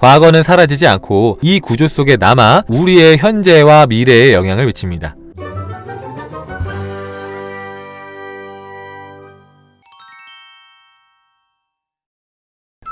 과거는 사라지지 않고 이 구조 속에 남아 우리의 현재와 미래에 영향을 미칩니다.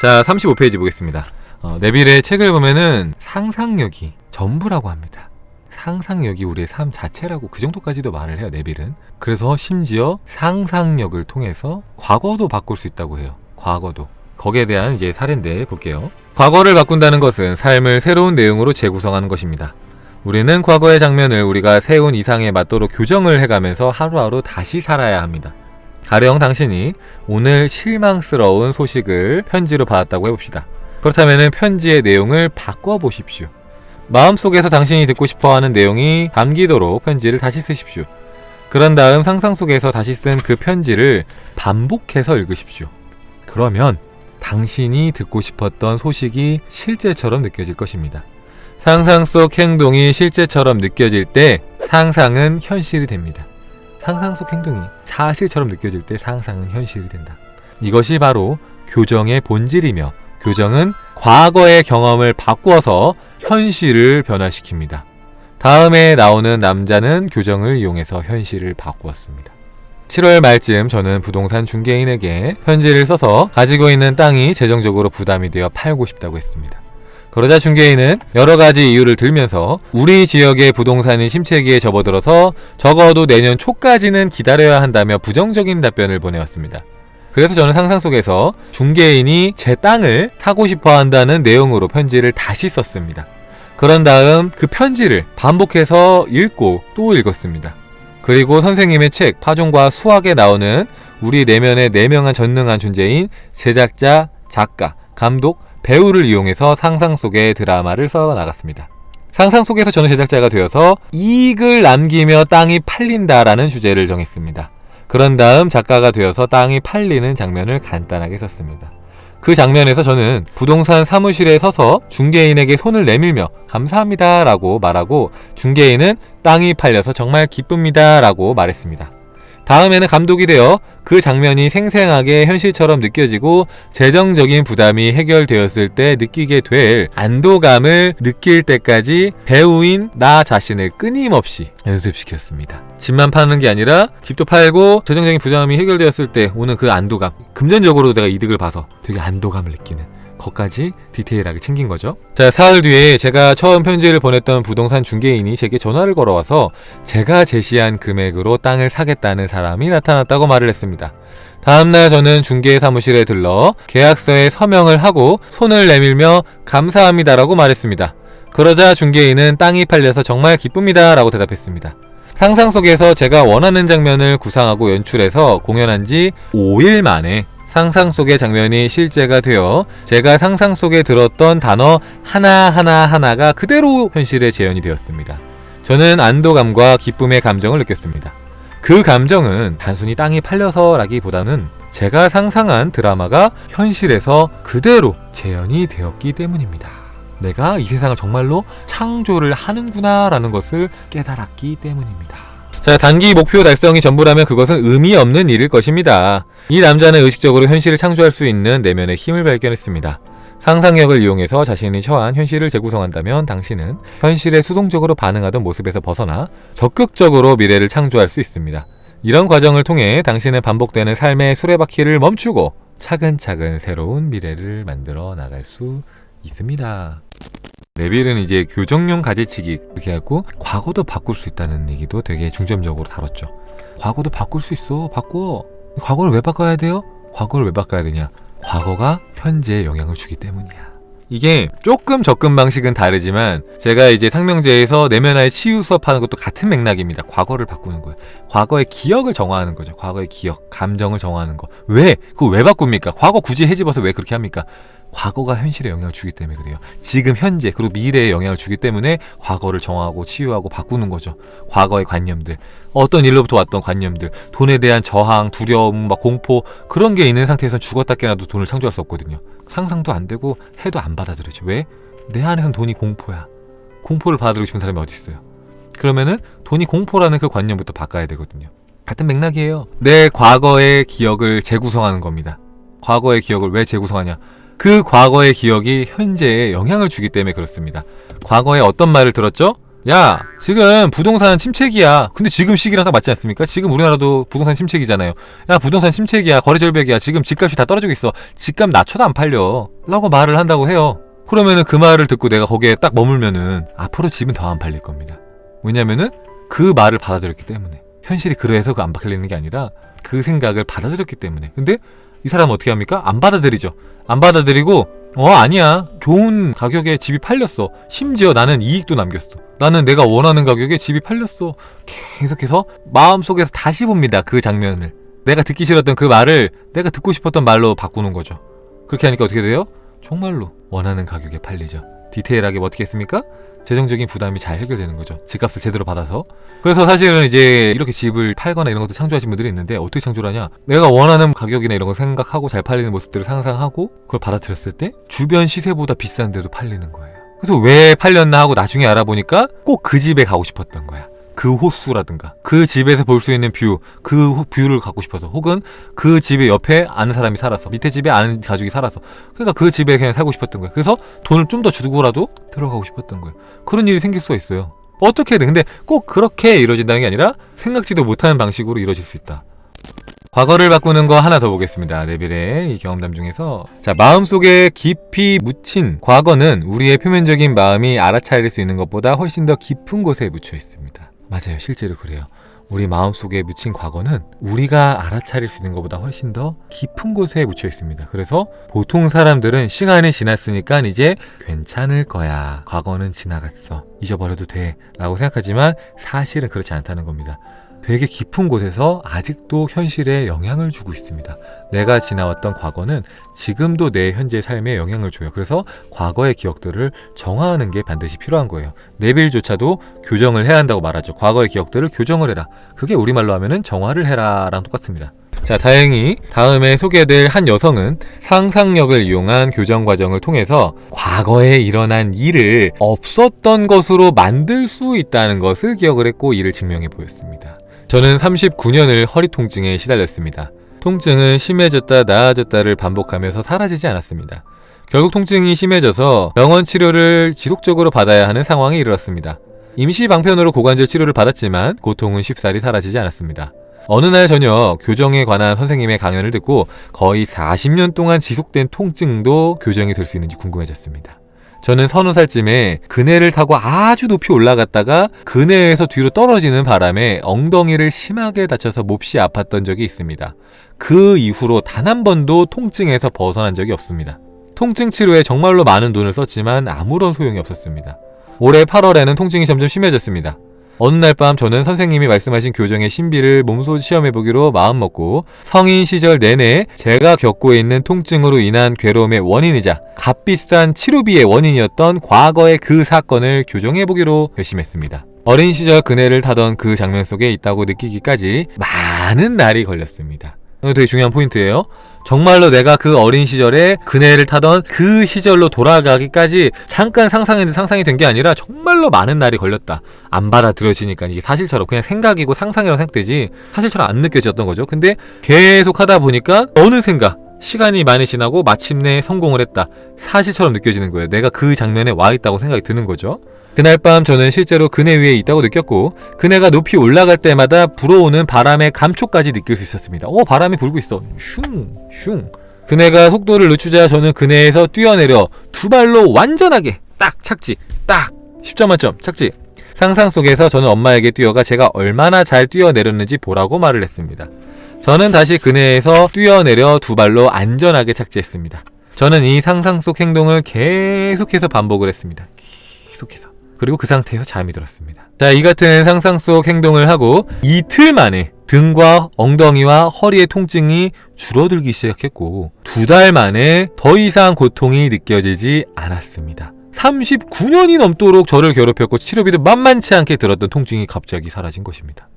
자, 35페이지 보겠습니다. 어, 네빌의 책을 보면은 상상력이 전부라고 합니다. 상상력이 우리의 삶 자체라고 그 정도까지도 말을 해요, 네빌은. 그래서 심지어 상상력을 통해서 과거도 바꿀 수 있다고 해요. 과거도. 거기에 대한 이제 사례인데 볼게요. 과거를 바꾼다는 것은 삶을 새로운 내용으로 재구성하는 것입니다. 우리는 과거의 장면을 우리가 세운 이상에 맞도록 교정을 해가면서 하루하루 다시 살아야 합니다. 가령 당신이 오늘 실망스러운 소식을 편지로 받았다고 해봅시다. 그렇다면 편지의 내용을 바꿔보십시오. 마음속에서 당신이 듣고 싶어 하는 내용이 담기도록 편지를 다시 쓰십시오. 그런 다음 상상 속에서 다시 쓴 그 편지를 반복해서 읽으십시오. 그러면 당신이 듣고 싶었던 소식이 실제처럼 느껴질 것입니다. 상상 속 행동이 실제처럼 느껴질 때 상상은 현실이 됩니다. 상상 속 행동이 사실처럼 느껴질 때 상상은 현실이 된다. 이것이 바로 교정의 본질이며 교정은 과거의 경험을 바꾸어서 현실을 변화시킵니다. 다음에 나오는 남자는 교정을 이용해서 현실을 바꾸었습니다. 7월 말쯤 저는 부동산 중개인에게 편지를 써서 가지고 있는 땅이 재정적으로 부담이 되어 팔고 싶다고 했습니다. 그러자 중개인은 여러 가지 이유를 들면서 우리 지역의 부동산이 침체기에 접어들어서 적어도 내년 초까지는 기다려야 한다며 부정적인 답변을 보내왔습니다. 그래서 저는 상상 속에서 중개인이 제 땅을 사고 싶어 한다는 내용으로 편지를 다시 썼습니다. 그런 다음 그 편지를 반복해서 읽고 또 읽었습니다. 그리고 선생님의 책 파종과 수학에 나오는 우리 내면의 네명한 전능한 존재인 제작자, 작가, 감독, 배우를 이용해서 상상 속의 드라마를 써 나갔습니다. 상상 속에서 저는 제작자가 되어서 이익을 남기며 땅이 팔린다라는 주제를 정했습니다. 그런 다음 작가가 되어서 땅이 팔리는 장면을 간단하게 썼습니다. 그 장면에서 저는 부동산 사무실에 서서 중개인에게 손을 내밀며 감사합니다 라고 말하고 중개인은 땅이 팔려서 정말 기쁩니다 라고 말했습니다. 다음에는 감독이 되어 그 장면이 생생하게 현실처럼 느껴지고 재정적인 부담이 해결되었을 때 느끼게 될 안도감을 느낄 때까지 배우인 나 자신을 끊임없이 연습시켰습니다. 집만 파는 게 아니라 집도 팔고 재정적인 부담이 해결되었을 때 오는 그 안도감, 금전적으로도 내가 이득을 봐서 되게 안도감을 느끼는 것까지 디테일하게 챙긴 거죠. 자, 사흘 뒤에 제가 처음 편지를 보냈던 부동산 중개인이 제게 전화를 걸어와서 제가 제시한 금액으로 땅을 사겠다는 사람이 나타났다고 말을 했습니다. 다음날 저는 중개 사무실에 들러 계약서에 서명을 하고 손을 내밀며 감사합니다라고 말했습니다. 그러자 중개인은 땅이 팔려서 정말 기쁩니다라고 대답했습니다. 상상 속에서 제가 원하는 장면을 구상하고 연출해서 공연한 지 5일 만에 상상 속의 장면이 실제가 되어 제가 상상 속에 들었던 단어 하나하나 하나가 그대로 현실에 재현이 되었습니다. 저는 안도감과 기쁨의 감정을 느꼈습니다. 그 감정은 단순히 땅이 팔려서라기보다는 제가 상상한 드라마가 현실에서 그대로 재현이 되었기 때문입니다. 내가 이 세상을 정말로 창조를 하는구나라는 것을 깨달았기 때문입니다. 자, 단기 목표 달성이 전부라면 그것은 의미 없는 일일 것입니다. 이 남자는 의식적으로 현실을 창조할 수 있는 내면의 힘을 발견했습니다. 상상력을 이용해서 자신이 처한 현실을 재구성한다면 당신은 현실에 수동적으로 반응하던 모습에서 벗어나 적극적으로 미래를 창조할 수 있습니다. 이런 과정을 통해 당신은 반복되는 삶의 수레바퀴를 멈추고 차근차근 새로운 미래를 만들어 나갈 수 있습니다. 네빌은 이제 교정용 가지치기 이렇게 해갖고 과거도 바꿀 수 있다는 얘기도 되게 중점적으로 다뤘죠. 과거도 바꿀 수 있어. 바꿔. 과거를 왜 바꿔야 돼요? 과거를 왜 바꿔야 되냐? 과거가 현재에 영향을 주기 때문이야. 이게 조금 접근 방식은 다르지만 제가 이제 상명제에서 내면화의 치유 수업하는 것도 같은 맥락입니다. 과거를 바꾸는 거예요. 과거의 기억을 정화하는 거죠. 과거의 기억, 감정을 정화하는 거. 왜? 그거 왜 바꿉니까? 과거 굳이 해집어서 왜 그렇게 합니까? 과거가 현실에 영향을 주기 때문에 그래요. 지금 현재 그리고 미래에 영향을 주기 때문에 과거를 정하고 치유하고 바꾸는 거죠. 과거의 관념들, 어떤 일로부터 왔던 관념들, 돈에 대한 저항, 두려움, 막 공포 그런 게 있는 상태에서 죽었다 깨나도 돈을 창조할 수 없거든요. 상상도 안 되고 해도 안 받아들여져. 왜? 내 안에선 돈이 공포야. 공포를 받아들이고 싶은 사람이 어디 있어요? 그러면은 돈이 공포라는 그 관념부터 바꿔야 되거든요. 같은 맥락이에요. 내 과거의 기억을 재구성하는 겁니다. 과거의 기억을 왜 재구성하냐? 그 과거의 기억이 현재에 영향을 주기 때문에 그렇습니다. 과거에 어떤 말을 들었죠? 야, 지금 부동산 침체기야. 근데 지금 시기랑 딱 맞지 않습니까? 지금 우리나라도 부동산 침체기잖아요. 야, 부동산 침체기야. 거래 절벽이야. 지금 집값이 다 떨어지고 있어. 집값 낮춰도 안 팔려. 라고 말을 한다고 해요. 그러면은 그 말을 듣고 내가 거기에 딱 머물면은 앞으로 집은 더 안 팔릴 겁니다. 왜냐면은 그 말을 받아들였기 때문에. 현실이 그래서 그안 팔리는 게 아니라 그 생각을 받아들였기 때문에. 근데 이 사람은 어떻게 합니까? 안 받아들이죠. 안 받아들이고 어 아니야. 좋은 가격에 집이 팔렸어. 심지어 나는 이익도 남겼어. 나는 내가 원하는 가격에 집이 팔렸어. 계속해서 마음속에서 다시 봅니다 그 장면을. 내가 듣기 싫었던 그 말을 내가 듣고 싶었던 말로 바꾸는 거죠. 그렇게 하니까 어떻게 돼요? 정말로 원하는 가격에 팔리죠. 디테일하게 뭐 어떻게 했습니까? 재정적인 부담이 잘 해결되는 거죠. 집값을 제대로 받아서. 그래서 사실은 이제 이렇게 집을 팔거나 이런 것도 창조하신 분들이 있는데 어떻게 창조를 하냐? 내가 원하는 가격이나 이런 걸 생각하고 잘 팔리는 모습들을 상상하고 그걸 받아들였을 때 주변 시세보다 비싼데도 팔리는 거예요. 그래서 왜 팔렸나 하고 나중에 알아보니까 꼭 그 집에 가고 싶었던 거야. 그 호수라든가 그 집에서 볼 수 있는 뷰, 그 호- 뷰를 갖고 싶어서 혹은 그 집의 옆에 아는 사람이 살아서 밑에 집에 아는 가족이 살아서 그러니까 그 집에 그냥 살고 싶었던 거예요. 그래서 돈을 좀 더 주고라도 들어가고 싶었던 거예요. 그런 일이 생길 수가 있어요. 어떻게든 근데 꼭 그렇게 이루어진다는 게 아니라 생각지도 못하는 방식으로 이루어질 수 있다. 과거를 바꾸는 거 하나 더 보겠습니다. 네빌의 이 경험담 중에서 자 마음속에 깊이 묻힌 과거는 우리의 표면적인 마음이 알아차릴 수 있는 것보다 훨씬 더 깊은 곳에 묻혀 있습니다. 맞아요, 실제로 그래요. 우리 마음속에 묻힌 과거는 우리가 알아차릴 수 있는 것보다 훨씬 더 깊은 곳에 묻혀 있습니다. 그래서 보통 사람들은 시간이 지났으니까 이제 괜찮을 거야. 과거는 지나갔어. 잊어버려도 돼. 라고 생각하지만 사실은 그렇지 않다는 겁니다. 되게 깊은 곳에서 아직도 현실에 영향을 주고 있습니다. 내가 지나왔던 과거는 지금도 내 현재 삶에 영향을 줘요. 그래서 과거의 기억들을 정화하는 게 반드시 필요한 거예요. 내빌조차도 교정을 해야 한다고 말하죠. 과거의 기억들을 교정을 해라. 그게 우리말로 하면은 정화를 해라랑 똑같습니다. 자, 다행히 다음에 소개될 한 여성은 상상력을 이용한 교정 과정을 통해서 과거에 일어난 일을 없었던 것으로 만들 수 있다는 것을 기억을 했고 이를 증명해 보였습니다. 저는 39년을 허리 통증에 시달렸습니다. 통증은 심해졌다 나아졌다를 반복하면서 사라지지 않았습니다. 결국 통증이 심해져서 병원 치료를 지속적으로 받아야 하는 상황에 이르렀습니다. 임시 방편으로 고관절 치료를 받았지만 고통은 쉽사리 사라지지 않았습니다. 어느 날 저녁 교정에 관한 선생님의 강연을 듣고 거의 40년 동안 지속된 통증도 교정이 될 수 있는지 궁금해졌습니다. 저는 서너 살쯤에 그네를 타고 아주 높이 올라갔다가 그네에서 뒤로 떨어지는 바람에 엉덩이를 심하게 다쳐서 몹시 아팠던 적이 있습니다. 그 이후로 단 한 번도 통증에서 벗어난 적이 없습니다. 통증 치료에 정말로 많은 돈을 썼지만 아무런 소용이 없었습니다. 올해 8월에는 통증이 점점 심해졌습니다. 어느 날 밤 저는 선생님이 말씀하신 교정의 신비를 몸소 시험해보기로 마음먹고 성인 시절 내내 제가 겪고 있는 통증으로 인한 괴로움의 원인이자 값비싼 치료비의 원인이었던 과거의 그 사건을 교정해보기로 결심했습니다. 어린 시절 그네를 타던 그 장면 속에 있다고 느끼기까지 많은 날이 걸렸습니다. 되게 중요한 포인트예요. 정말로 내가 그 어린 시절에 그네를 타던 그 시절로 돌아가기까지 잠깐 상상했는데 상상이 된 게 아니라 정말로 많은 날이 걸렸다. 안 받아들여지니까 이게 사실처럼 그냥 생각이고 상상이라고 생각되지 사실처럼 안 느껴졌던 거죠. 근데 계속 하다 보니까 어느샌가 시간이 많이 지나고 마침내 성공을 했다. 사실처럼 느껴지는 거예요. 내가 그 장면에 와 있다고 생각이 드는 거죠. 그날 밤 저는 실제로 그네 위에 있다고 느꼈고 그네가 높이 올라갈 때마다 불어오는 바람의 감촉까지 느낄 수 있었습니다. 오 바람이 불고 있어. 슝 슝. 그네가 속도를 늦추자 저는 그네에서 뛰어내려 두 발로 완전하게 딱 착지 딱 10점 만점 착지 상상 속에서 저는 엄마에게 뛰어가 제가 얼마나 잘 뛰어내렸는지 보라고 말을 했습니다. 저는 다시 그네에서 뛰어내려 두 발로 안전하게 착지했습니다. 저는 이 상상 속 행동을 계속해서 반복을 했습니다. 계속해서. 그리고 그 상태에서 잠이 들었습니다. 자, 이 같은 상상 속 행동을 하고 이틀 만에 등과 엉덩이와 허리의 통증이 줄어들기 시작했고 두 달 만에 더 이상 고통이 느껴지지 않았습니다. 39년이 넘도록 저를 괴롭혔고 치료비도 만만치 않게 들었던 통증이 갑자기 사라진 것입니다.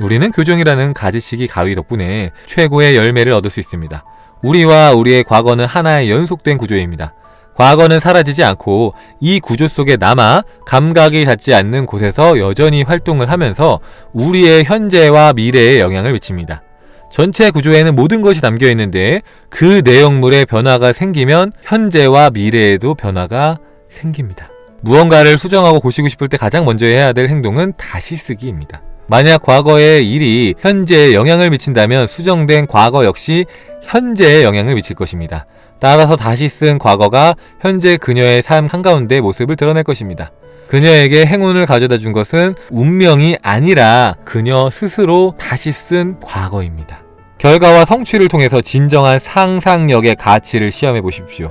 우리는 교정이라는 가지치기 가위 덕분에 최고의 열매를 얻을 수 있습니다. 우리와 우리의 과거는 하나의 연속된 구조입니다. 과거는 사라지지 않고 이 구조 속에 남아 감각이 닿지 않는 곳에서 여전히 활동을 하면서 우리의 현재와 미래에 영향을 미칩니다. 전체 구조에는 모든 것이 담겨 있는데 그 내용물에 변화가 생기면 현재와 미래에도 변화가 생깁니다. 무언가를 수정하고 고치고 싶을 때 가장 먼저 해야 될 행동은 다시 쓰기입니다. 만약 과거의 일이 현재에 영향을 미친다면 수정된 과거 역시 현재에 영향을 미칠 것입니다. 따라서 다시 쓴 과거가 현재 그녀의 삶 한가운데 모습을 드러낼 것입니다. 그녀에게 행운을 가져다 준 것은 운명이 아니라 그녀 스스로 다시 쓴 과거입니다. 결과와 성취를 통해서 진정한 상상력의 가치를 시험해 보십시오.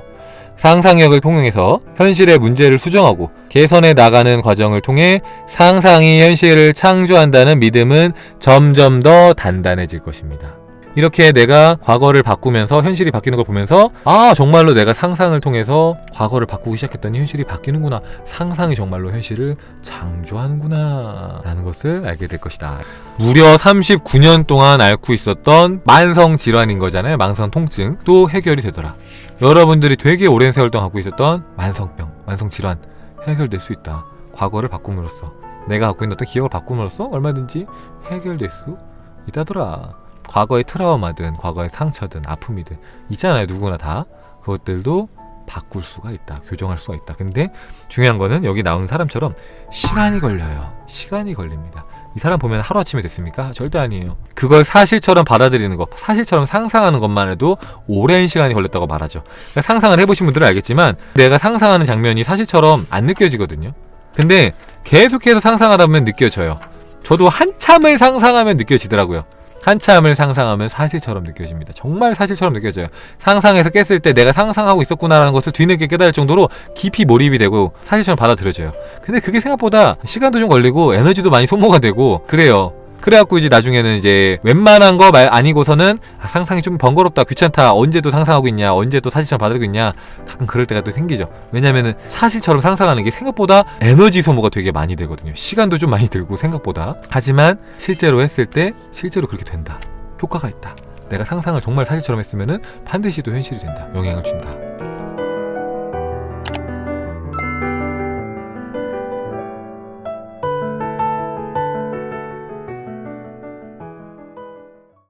상상력을 통해서 현실의 문제를 수정하고 개선해 나가는 과정을 통해 상상이 현실을 창조한다는 믿음은 점점 더 단단해질 것입니다. 이렇게 내가 과거를 바꾸면서 현실이 바뀌는 걸 보면서 아 정말로 내가 상상을 통해서 과거를 바꾸기 시작했더니 현실이 바뀌는구나. 상상이 정말로 현실을 창조하는구나. 라는 것을 알게 될 것이다. 무려 39년 동안 앓고 있었던 만성 질환인 거잖아요. 만성 통증. 또 해결이 되더라. 여러분들이 되게 오랜 세월 동안 갖고 있었던 만성병 만성 질환 해결될 수 있다. 과거를 바꿈으로써. 내가 갖고 있는 어떤 기억을 바꿈으로써 얼마든지 해결될 수 있다더라 과거의 트라우마든 과거의 상처든 아픔이든 있잖아요 누구나 다. 그것들도 바꿀 수가 있다 교정할 수가 있다. 근데 중요한 거는 여기 나온 사람처럼 시간이 걸려요. 시간이 걸립니다. 이 사람 보면 하루아침에 됐습니까? 절대 아니에요. 그걸 사실처럼 받아들이는 것 사실처럼 상상하는 것만 해도 오랜 시간이 걸렸다고 말하죠. 그러니까 상상을 해보신 분들은 알겠지만 내가 상상하는 장면이 사실처럼 안 느껴지거든요. 근데 계속해서 상상하다 보면 느껴져요. 저도 한참을 상상하면 느껴지더라고요 한참을 상상하면 사실처럼 느껴집니다. 정말 사실처럼 느껴져요. 상상에서 깼을 때 내가 상상하고 있었구나라는 것을 뒤늦게 깨달을 정도로 깊이 몰입이 되고 사실처럼 받아들여져요. 근데 그게 생각보다 시간도 좀 걸리고 에너지도 많이 소모가 되고 그래요. 그래갖고 이제 나중에는 이제 웬만한 거 말 아니고서는 아, 상상이 좀 번거롭다 귀찮다 언제 또 상상하고 있냐 언제 또 사실처럼 받아들이고 있냐 가끔 그럴 때가 또 생기죠. 왜냐면은 사실처럼 상상하는 게 생각보다 에너지 소모가 되게 많이 되거든요. 시간도 좀 많이 들고 생각보다. 하지만 실제로 했을 때 실제로 그렇게 된다. 효과가 있다. 내가 상상을 정말 사실처럼 했으면은 반드시 또 현실이 된다. 영향을 준다